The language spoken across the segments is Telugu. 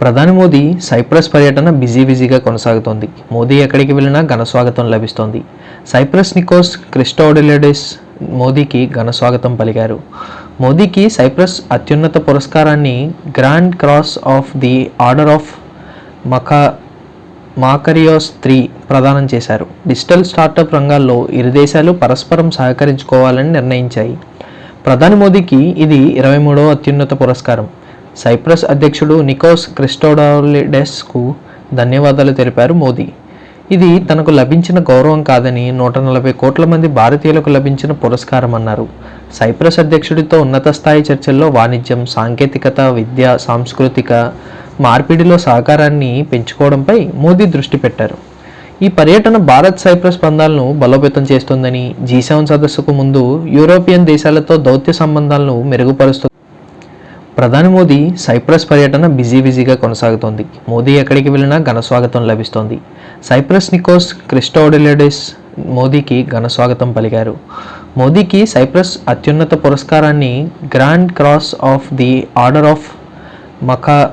ప్రధాని మోదీ సైప్రస్ పర్యటన బిజీ బిజీగా కొనసాగుతోంది. మోదీ ఎక్కడికి వెళ్ళినా ఘన స్వాగతం లభిస్తోంది. సైప్రస్ నికోస్ క్రిస్టోడిలెడిస్ మోదీకి ఘన స్వాగతం పలికారు. మోదీకి సైప్రస్ అత్యున్నత పురస్కారాన్ని grand cross of the order of మకా Makarios three ప్రదానం చేశారు. డిజిటల్ స్టార్టప్ రంగాల్లో ఇరు దేశాలు పరస్పరం సహకరించుకోవాలని నిర్ణయించాయి. ప్రధాని మోదీకి ఇది ఇరవై మూడవ అత్యున్నత పురస్కారం. సైప్రస్ అధ్యక్షుడు నికోస్ క్రిస్టోడాలిడెస్కు ధన్యవాదాలు తెలిపారు మోదీ. ఇది తనకు లభించిన గౌరవం కాదని నూట నలభై కోట్ల మంది భారతీయులకు లభించిన పురస్కారం అన్నారు సైప్రస్ అధ్యక్షుడితో ఉన్నత స్థాయి చర్చల్లో వాణిజ్యం సాంకేతికత విద్య సాంస్కృతిక మార్పిడిలో సహకారాన్ని పెంచుకోవడంపై మోదీ దృష్టి పెట్టారు. ఈ పర్యటన భారత్ సైప్రస్ బంధాలను బలోపేతం చేస్తుందని జీ సెవెన్ సదస్సుకు ముందు యూరోపియన్ దేశాలతో దౌత్య సంబంధాలను మెరుగుపరుస్తుంది ప్రధాని మోదీ సైప్రస్ పర్యటన బిజీ బిజీగా కొనసాగుతోంది. మోదీ ఎక్కడికి వెళ్ళినా ఘన స్వాగతం లభిస్తోంది. సైప్రస్ నికోస్ క్రిస్టోడిలెడిస్ మోదీకి ఘన స్వాగతం పలికారు. మోదీకి సైప్రస్ అత్యున్నత పురస్కారాన్ని grand cross of the order of మకా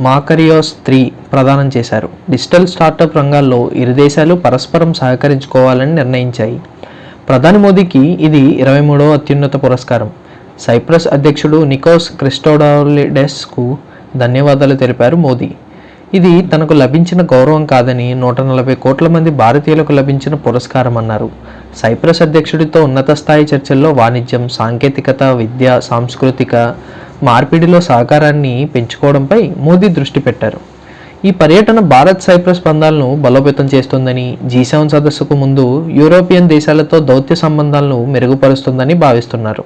Makarios three ప్రదానం చేశారు. డిజిటల్ స్టార్టప్ రంగాల్లో ఇరు దేశాలు పరస్పరం సహకరించుకోవాలని నిర్ణయించాయి. ప్రధాని మోదీకి ఇది ఇరవై మూడవ అత్యున్నత పురస్కారం. సైప్రస్ అధ్యక్షుడు నికోస్ క్రిస్టోడాలిడెస్కు ధన్యవాదాలు తెలిపారు మోదీ. ఇది తనకు లభించిన గౌరవం కాదని నూట నలభై కోట్ల మంది భారతీయులకు లభించిన పురస్కారం అన్నారు సైప్రస్ అధ్యక్షుడితో ఉన్నత స్థాయి చర్చల్లో వాణిజ్యం సాంకేతికత విద్య సాంస్కృతిక మార్పిడిలో సహకారాన్ని పెంచుకోవడంపై మోదీ దృష్టి పెట్టారు. ఈ పర్యటన భారత్ సైప్రస్ బంధాలను బలోపేతం చేస్తుందని జీ సెవెన్ సదస్సుకు ముందు యూరోపియన్ దేశాలతో దౌత్య సంబంధాలను మెరుగుపరుస్తుందని భావిస్తున్నారు.